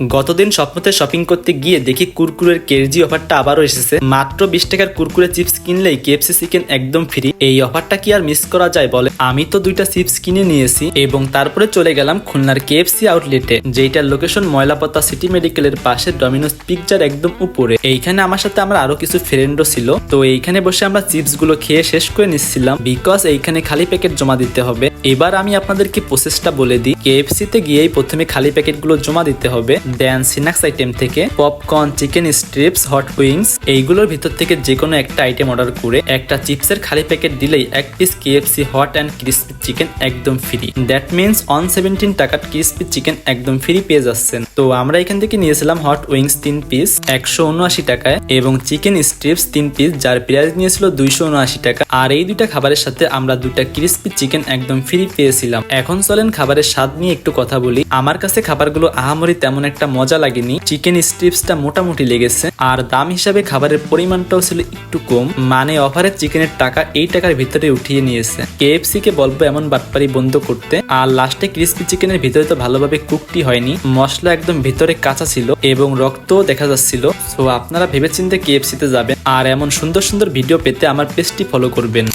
গতদিন স্বপ্নতে শপিং করতে গিয়ে দেখি কুরকুরের কেজি অফারটা আবারও এসেছে। মাত্র বিশ টাকার কুরকুরে চিপস কিনলেই কেএফসি চিকেন একদম ফ্রি। এই অফারটা কি আর মিস করা যায় বলে? আমি তো দুইটা চিপস কিনে নিয়েছি এবং তারপরে চলে গেলাম খুলনার কেএফসি আউটলেটে যেটার লোকেশন ময়লাপত্তা সিটি মেডিকেলের পাশে ডমিনোস পিকচার একদম উপরে। এইখানে আমার সাথে আমার আরও কিছু ফ্রেন্ডও ছিল। তো এইখানে বসে আমরা চিপসগুলো খেয়ে শেষ করে নিচ্ছিলাম বিকজ এইখানে খালি প্যাকেট জমা দিতে হবে। এবার আমি আপনাদেরকে প্রসেসটা বলে দিই। কেএফসি তে গিয়েই প্রথমে খালি প্যাকেটগুলো জমা দিতে হবে। দেন সিনাক্স আইটেম থেকে popcorn chicken strips hot wings এইগুলোর ভিতর থেকে যে কোনো একটা আইটেম অর্ডার করে একটা চিপসের খালি প্যাকেট দিলেই এক piece KFC hot and crispy chicken একদম free that means on seventeen টাকার ক্রিস্পি চিকেন একদম ফ্রি পেয়ে যাচ্ছেন। তো আমরা এখান থেকে নিয়েছিলাম হট উইংস তিন পিস একশো উনআশি টাকায়, এবং চিকেন স্ট্রিপস তিন পিস যার প্রাইস নিয়েছিল দুইশো উনআশি টাকা। আর এই দুইটা খাবারের সাথে আমরা দুইটা ক্রিস্পি চিকেন একদম ফ্রি পেয়েছিলাম। এখন চলেন খাবারের স্বাদ নিয়ে একটু কথা বলি। আমার কাছে খাবারগুলো আহামরি তেমন একটা মজা লাগেনি। চিকেন স্ট্রিপসটা মোটামুটি লেগেছে, আর দাম হিসাবে খাবারের পরিমাণটাও ছিল একটু কম। মানে অফারের চিকেনের টাকা এই টাকার ভিতরে উঠিয়ে নিয়েছে। কেএফসি কে বলব এমন বাটপারি বন্ধ করতে। আর লাস্টে ক্রিসপি চিকেনের ভিতরে তো ভালোভাবে কুকটি হয়নি। মশলা একদম ভিতরে কাঁচা ছিল এবং রক্তও দেখা যাচ্ছিল। সো আপনারা ভেবেচিন্তে কেএফসিতে যাবেন। আর এমন সুন্দর সুন্দর ভিডিও পেতে আমার পেজটি ফলো করবেন।